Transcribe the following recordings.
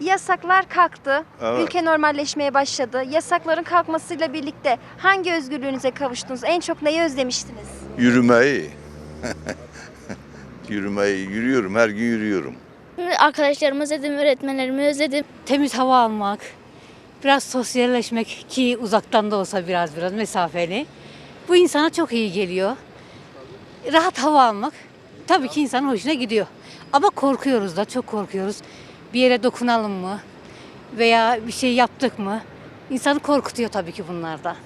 Yasaklar kalktı. Evet. Ülke normalleşmeye başladı. Yasakların kalkmasıyla birlikte hangi özgürlüğünüze kavuştunuz? En çok neyi özlemiştiniz? Yürümeyi. Yürümeyi yürüyorum her gün yürüyorum. Arkadaşlarımı özledim, öğretmenlerimi özledim. temiz hava almak, biraz sosyalleşmek ki uzaktan da olsa biraz biraz mesafeli. Bu insana çok iyi geliyor. Rahat hava almak tabii ki insanın hoşuna gidiyor. Ama korkuyoruz da çok korkuyoruz. Bir yere dokunalım mı veya bir şey yaptık mı? İnsanı korkutuyor tabii ki bunlar da.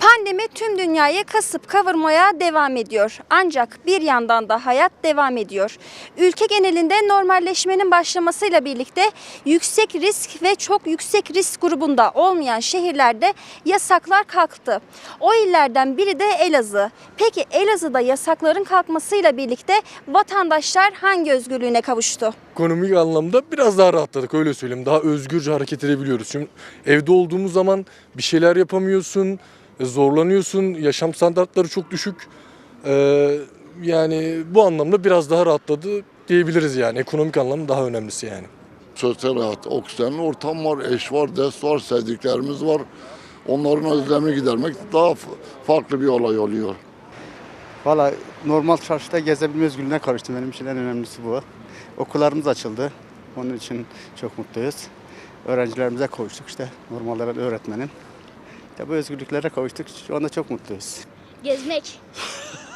Pandemi tüm dünyayı kasıp kavurmaya devam ediyor. Ancak bir yandan da hayat devam ediyor. Ülke genelinde normalleşmenin başlamasıyla birlikte yüksek risk ve çok yüksek risk grubunda olmayan şehirlerde yasaklar kalktı. O illerden biri de Elazığ. Peki Elazığ'da yasakların kalkmasıyla birlikte vatandaşlar hangi özgürlüğüne kavuştu? Ekonomik anlamda biraz daha rahatladık öyle söyleyeyim. Daha özgürce hareket edebiliyoruz. Şimdi evde olduğumuz zaman bir şeyler yapamıyorsun, zorlanıyorsun, yaşam standartları çok düşük. Ee, yani bu anlamda biraz daha rahatladı diyebiliriz yani. Ekonomik anlamda daha önemlisi yani. sosyal hayat, oksijenli ortam var, eş var, dest var, sevdiklerimiz var. Onların özlemini gidermek daha farklı bir olay oluyor. Valla normal çarşıda gezebilme özgürlüğüne karıştım. Benim için en önemlisi bu. Okullarımız açıldı. Onun için çok mutluyuz. Öğrencilerimize kavuştuk işte. Normalde ben İşte bu özgürlüklere kavuştuk. Şu anda çok mutluyuz. Gezmek.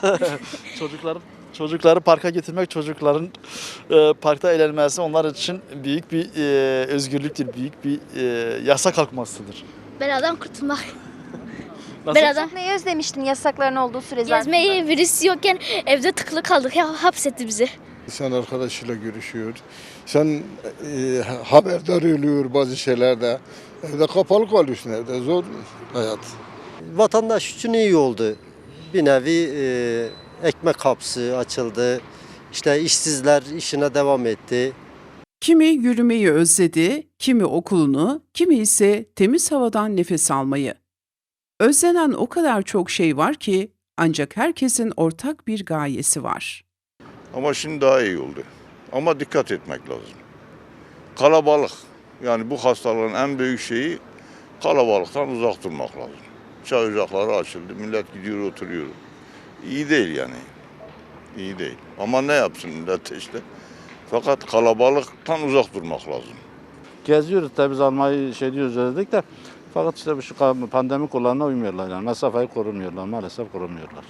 Çocukları çocukları parka getirmek, çocukların e, parkta eğlenmesi onlar için büyük bir e, özgürlüktür, büyük bir e, yasa kalkmasıdır. Beladan kurtulmak. Nasıl? Beladan. Neyi özlemiştin yasakların olduğu süre zarfında? Gezmeyi virüs yokken evde tıkılı kaldık. Ya hapsetti bizi. İnsan arkadaşıyla görüşüyor. Sen e, haberdar oluyor bazı şeylerde. Evde kapalı kalıyorsun evde zor hayat. vatandaş için iyi oldu. Bir nevi e, ekmek kapısı açıldı. İşte işsizler işine devam etti. Kimi yürümeyi özledi, kimi okulunu, kimi ise temiz havadan nefes almayı. Özlenen o kadar çok şey var ki ancak herkesin ortak bir gayesi var. Ama şimdi daha iyi oldu. Ama dikkat etmek lazım. Kalabalık. Yani bu hastalığın en büyük şeyi kalabalıktan uzak durmak lazım. Çay ocakları açıldı. Millet gidiyor oturuyor. İyi değil yani. İyi değil. Ama ne yapsın millet işte. Fakat kalabalıktan uzak durmak lazım. Geziyoruz tabii almayı şey diyoruz özledik de fakat işte bu şu pandemi kurallarına uymuyorlar yani mesafeyi korumuyorlar maalesef korumuyorlar.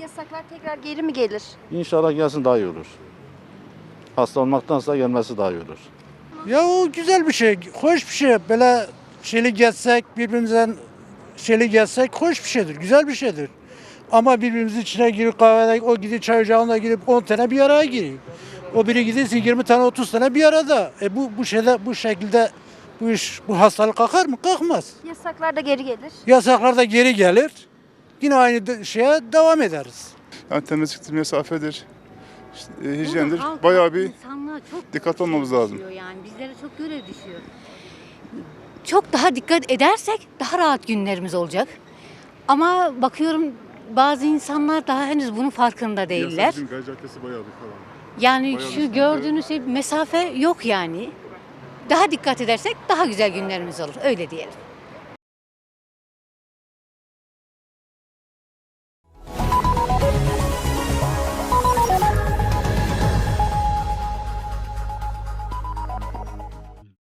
Yasaklar tekrar geri mi gelir? İnşallah gelsin daha iyi olur. Hasta olmaktansa gelmesi daha iyi olur. Ya o güzel bir şey, hoş bir şey. Böyle şeyli geçsek, birbirimizden şeyli geçsek hoş bir şeydir, güzel bir şeydir. Ama birbirimizin içine girip kahvede, o gidip çay ocağına girip 10 tane bir araya giriyor. O biri gidiyorsun 20 tane 30 tane bir arada. E bu bu şeyde bu şekilde bu iş bu hastalık kalkar mı? Kalkmaz. Yasaklar da geri gelir. Yasaklar da geri gelir. Yine aynı de- şeye devam ederiz. Yani temizliktir, mesafedir, işte, e, hijyendir. halk- Bayağı bir çok dikkat olmamız lazım. Yani bizlere çok görev düşüyor. Çok daha dikkat edersek daha rahat günlerimiz olacak. Ama bakıyorum bazı insanlar daha henüz bunun farkında değiller. Caddesi bayağı bir falan. Yani Bayağı şu gördüğünüz şey mesafe yok yani. Daha dikkat edersek daha güzel günlerimiz olur. Öyle diyelim.